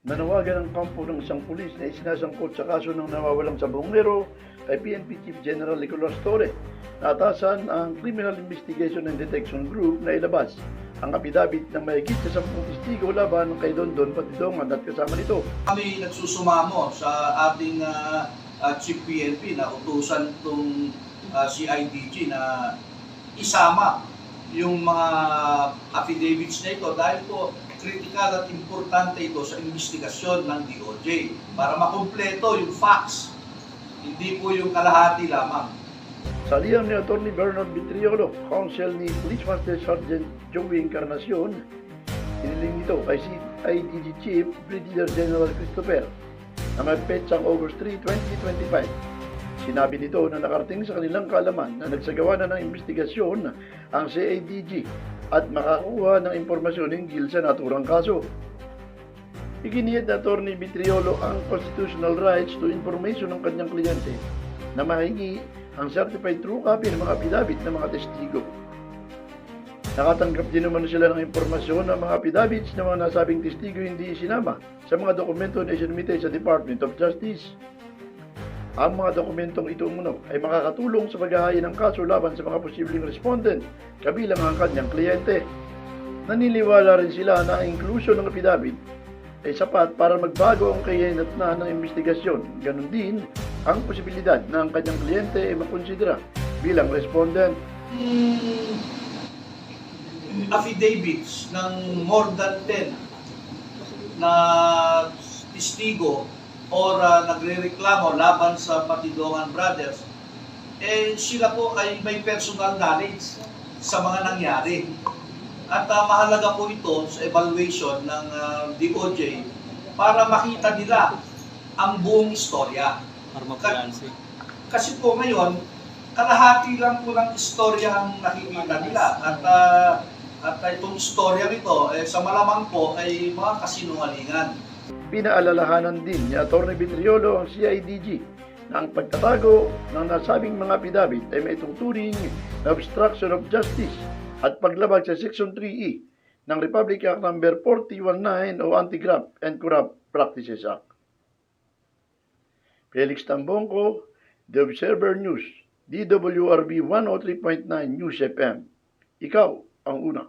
Nanawagan ang kampo ng isang pulis na isinasangkot sa kaso ng nawawalang sabongero kay PNP Chief General Nicolas Torre. Natasan ang Criminal Investigation and Detection Group na ilabas ang apidabit ng mahigit sa 10 testigo laban kay Dondon Patidongan at kasama nito. Kami nagsusumamo sa ating ah, ah, Chief PNP na utusan itong CIDG na isama yung mga affidavits na ito dahil po critical at importante ito sa investigasyon ng DOJ para makumpleto yung facts, hindi po yung kalahati lamang. Sa liyang ni Atty. Bernard Vitriolo, counsel ni Police Master Sergeant Joey Encarnacion, iniling nito kay CIDG Chief Brigadier General Christopher na may petsang August 3, 2025. Sinabi nito na nakarating sa kanilang kalaman na nagsagawa na ng investigasyon ang CIDG at makakuha ng impormasyon hinggil sa naturang kaso. Iginiyad na Atty. Vitriolo ang constitutional rights to information ng kanyang kliyente na mahingi ang certified true copy ng mga affidavit ng mga testigo. Nakatanggap din naman sila ng impormasyon ng mga affidavits ng mga nasabing testigo hindi isinama sa mga dokumento na isinumite sa Department of Justice. Ang mga dokumentong ito umuno ay makakatulong sa paghahaya ng kaso laban sa mga posibleng respondent, kabilang ang kanyang kliyente. Naniniwala rin sila na ang inclusion ng affidavit ay sapat para magbago ang kahinatnan ng investigasyon. Ganon din ang posibilidad na ang kanyang kliyente ay makonsidera bilang respondent. Hmm, affidavits ng more than 10 na testigo or uh, nagrereklamo laban sa Patidongan Brothers, eh sila po ay may personal knowledge sa mga nangyari. At uh, mahalaga po ito sa evaluation ng uh, DOJ para makita nila ang buong istorya. Pharmacoyancy. Kasi po ngayon, kalahati lang po ng istorya ang nakikita nila. At, ah, at itong istorya nito, eh, sa malamang po ay mga kasinungalingan. Pinaalalahanan din ni Atty. Vitriolo ang CIDG na ang pagtatago ng nasabing mga affidavit ay may tuturing na obstruction of justice at paglabag sa Section 3E ng Republic Act No. 419 o Anti-Graft and Corrupt Practices Act. Felix Tambongko, The Observer News, DWRB 103.9 News FM. Ikaw ang una.